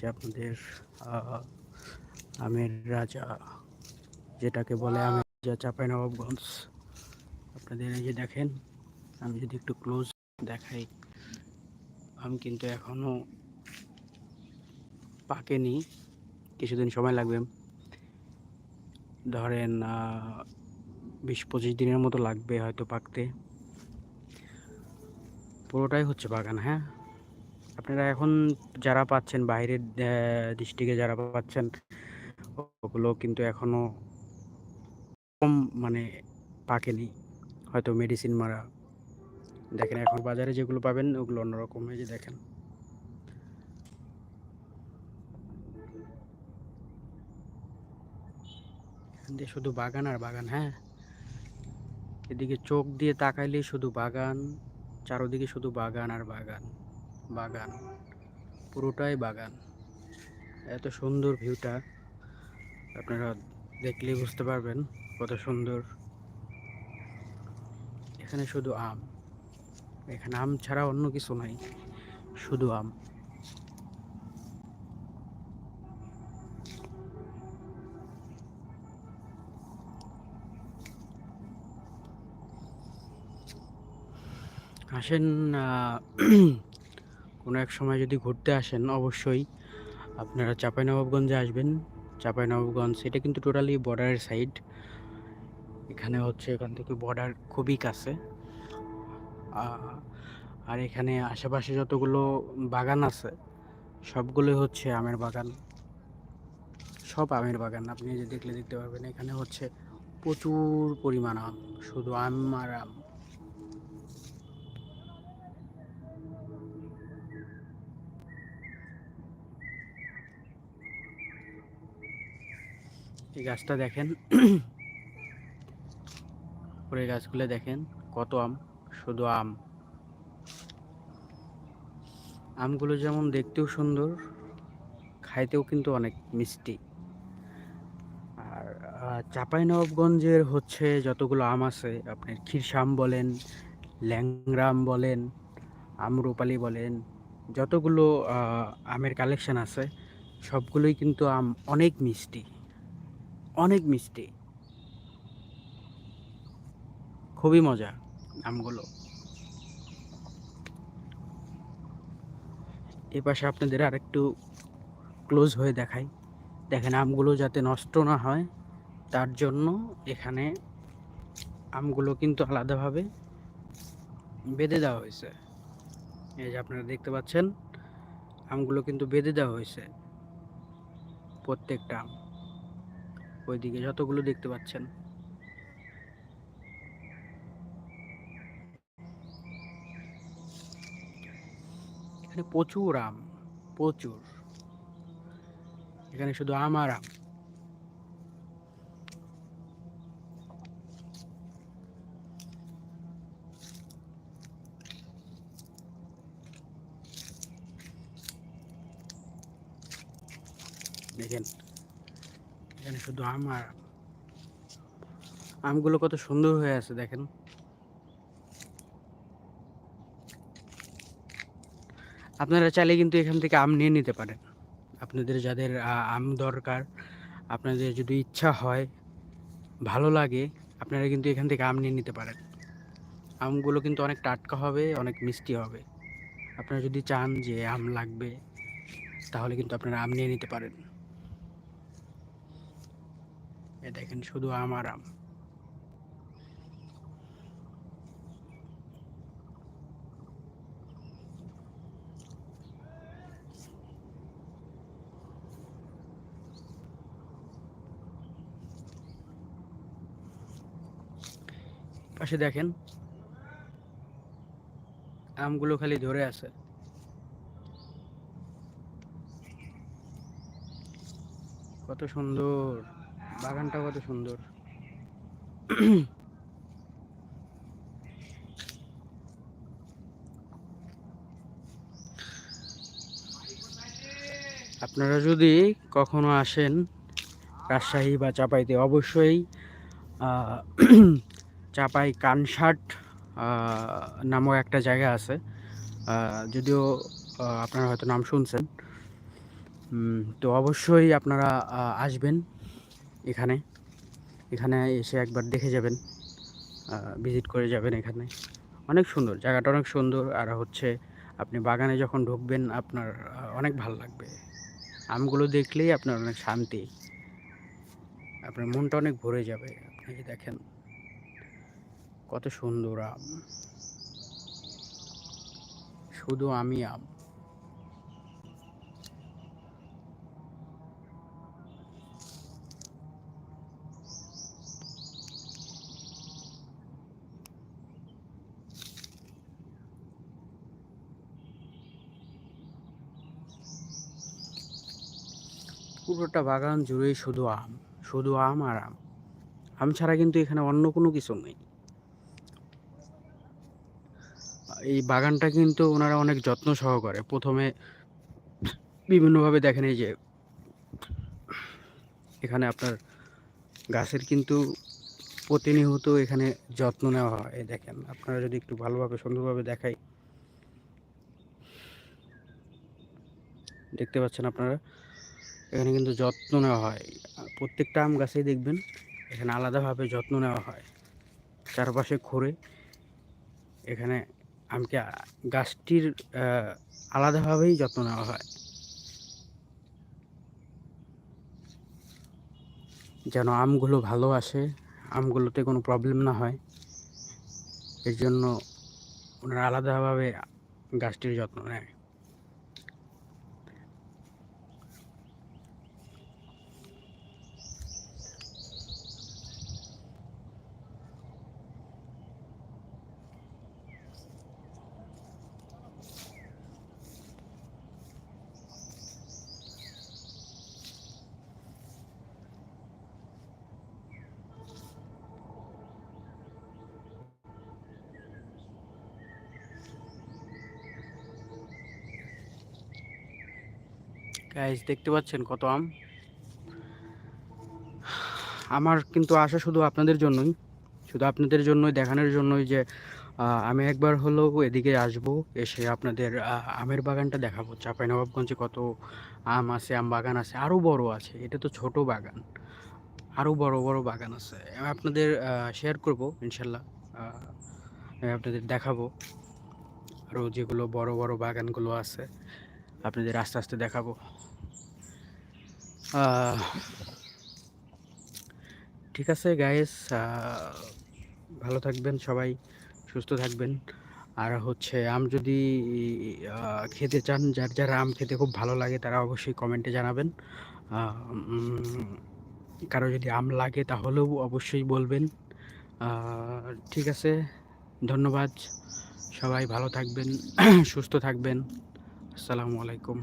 দেখাচ্ছি আপনাদের আমের রাজা, যেটাকে বলে আমের রাজা চাপাই নবাবগঞ্জ আপনাদের এই যে দেখেন, আমি যদি একটু ক্লোজ দেখাই, আম কিন্তু এখনও পাকেনি, কিছুদিন সময় লাগবে। ধরেন বিশ পঁচিশ দিনের মতো লাগবে হয়তো পাকতে। পুরোটাই হচ্ছে বাগান হ্যাঁ? আপনারা এখন যারা পাচ্ছেন, বাইরের ডিস্ট্রিক্টে যারা পাচ্ছেন, ওগুলো কিন্তু এখনও কম মানে পাকেনি। হয়তো মেডিসিন মারা দেখেন, এখন বাজারে যেগুলো পাবেন, ওগুলো অন্যরকম, এই যে দেখেন। শুধু বাগান আর বাগান হ্যাঁ? এদিকে চোখ দিয়ে তাকাইলেই শুধু বাগান, চারোদিকে শুধু বাগান আর বাগান। বাগান, পুরোটাই বাগান। এত সুন্দর ভিউটা আপনারা দেখলেই বুঝতে পারবেন কত সুন্দর। এখানে শুধু আম, এখানে আম ছাড়া অন্য কিছু নাই, শুধু আম। আসেন কোনো এক সময় যদি ঘুরতে আসেন, অবশ্যই আপনারা চাঁপাইনবাবগঞ্জে আসবেন। চাঁপাইনবাবগঞ্জ, এটা কিন্তু টোটালি বর্ডারের সাইড এখানে হচ্ছে এখান থেকে বর্ডার খুবই কাছে। আর এখানে আশেপাশে যতগুলো বাগান আছে, সবগুলোই হচ্ছে আমের বাগান। সব আমের বাগান, আপনি যে দেখলে দেখতে পারবেন। এখানে হচ্ছে প্রচুর পরিমাণ আম, শুধু আম আর আম। এই গাছটা দেখেন। পরে গাছগুলো দেখেন, কত আম, শুধু আম। আমগুলো যেমন দেখতেও সুন্দর, খাইতেও কিন্তু অনেক মিষ্টি। আর চাপাই নবাবগঞ্জের হচ্ছে যতগুলো আম আছে, আপনার ক্ষীরসাম বলেন, ল্যাংরাম বলেন, আমরুপালি বলেন, যতগুলো আমের কালেকশন আছে, সবগুলোই কিন্তু আম অনেক মিষ্টি। অনেক মিষ্টি। খুবই মজা আমগুলো। এ পাশে আপনাদের আর একটু ক্লোজ হয়ে দেখাই। দেখেন আমগুলো যাতে নষ্ট না হয়, তার জন্য এখানে আমগুলো কিন্তু আলাদাভাবে বেঁধে দেওয়া হয়েছে। এই যে আপনারা দেখতে পাচ্ছেন, আমগুলো কিন্তু বেঁধে দেওয়া হয়েছে প্রত্যেকটা আম। ওইদিকে যতগুলো দেখতে পাচ্ছেন। এখানে প্রচুর আম প্রচুর। এখানে শুধু আম আর আম। দেখেন এখানে শুধু আম আর আমগুলো কত সুন্দর হয়ে আছে, দেখেন। আপনারা চাইলে কিন্তু এখান থেকে আম নিয়ে নিতে পারেন। আপনাদের যাদের আম দরকার, আপনাদের যদি ইচ্ছা হয়, ভালো লাগে, আপনারা কিন্তু এখান থেকে আম নিয়ে নিতে পারেন। আমগুলো কিন্তু অনেক টাটকা হবে, অনেক মিষ্টি হবে। আপনারা যদি চান যে আম লাগবে, তাহলে কিন্তু আপনারা আম নিয়ে নিতে পারেন। এ দেখেন শুধু আম আর আম। পাশে দেখেন আমগুলো খালি ধরে আছে। কত সুন্দর। বাগানটা কত সুন্দর। আপনারা যদি কখনো আসেন রাজশাহী বা চাপাইতে, অবশ্যই চাপাই কানসাট নামক একটা জায়গা আছে। যদিও আপনারা হয়তো নাম শুনছেন। তো অবশ্যই আপনারা আসবেন। এখানে। এখানে এসে একবার দেখে যাবেন ভিজিট করে যাবেন এখানে। অনেক সুন্দর, জায়গাটা অনেক সুন্দর। আর হচ্ছে আপনি বাগানে যখন ঢুকবেন, আপনার অনেক ভালো লাগবে। আমগুলো দেখলেই আপনার অনেক শান্তি। আপনার মনটা অনেক ভরে যাবে। আপনি দেখেন, কত সুন্দর আম। শুধু আমি আম। পুরোটা বাগান জুড়েই শুধু আম শুধু আম আর আম। আম ছাড়া কিন্তু এখানে অন্য কোনো কিছু নেই। এই বাগানটা কিন্তু ওনারা অনেক যত্ন সহকারে প্রথমে বিভিন্নভাবে দেখেন এই যে, এখানে আপনার গাছের কিন্তু প্রতিনিয়ত এখানে যত্ন নেওয়া হয়। দেখেন, আপনারা যদি একটু ভালোভাবে, সুন্দরভাবে দেখাই। দেখতে পাচ্ছেন আপনারা? এখানে কিন্তু যত্ন নেওয়া হয়। প্রত্যেকটা আম গাছেই দেখবেন, এখানে আলাদাভাবে যত্ন নেওয়া হয়। চারপাশে ঘুরে এখানে আমকে গাছটির আলাদাভাবেই যত্ন নেওয়া হয়। যেন আমগুলো ভালো আসে, আমগুলোতে কোনো প্রবলেম না হয়, এর জন্য ওনারা আলাদাভাবে গাছটির যত্ন নেয়। গাইজ দেখতে পাচ্ছেন কত আম? আমার কিন্তু আশা শুধু আপনাদের জন্যই, শুধু আপনাদের জন্যই, দেখানোর জন্যই যে আমি একবার হলেও এদিকে আসব, এসে আপনাদের আমের বাগানটা দেখাবো। চাঁপাইনবাবগঞ্জে কত আম আছে, আম বাগান আছে, আরও বড় আছে। এটা তো ছোট বাগান, আরও বড় বড় বাগান আছে। আমি আপনাদের শেয়ার করব, ইনশাল্লাহ আমি আপনাদের দেখাবো। আরও যেগুলো বড় বড় বাগানগুলো আছে। আপনাদের আস্তে আস্তে দেখাবো। ঠিক আছে গায়েস ভালো থাকবেন সবাই, সুস্থ থাকবেন। আর হচ্ছে, আম যদি খেতে চান, যার যারা আম খেতে খুব ভালো লাগে, তারা অবশ্যই কমেন্টে জানাবেন। কারও যদি আম লাগে, তাহলেও অবশ্যই বলবেন। ঠিক আছে, ধন্যবাদ। সবাই ভালো থাকবেন, সুস্থ থাকবেন। আসসালামু আলাইকুম।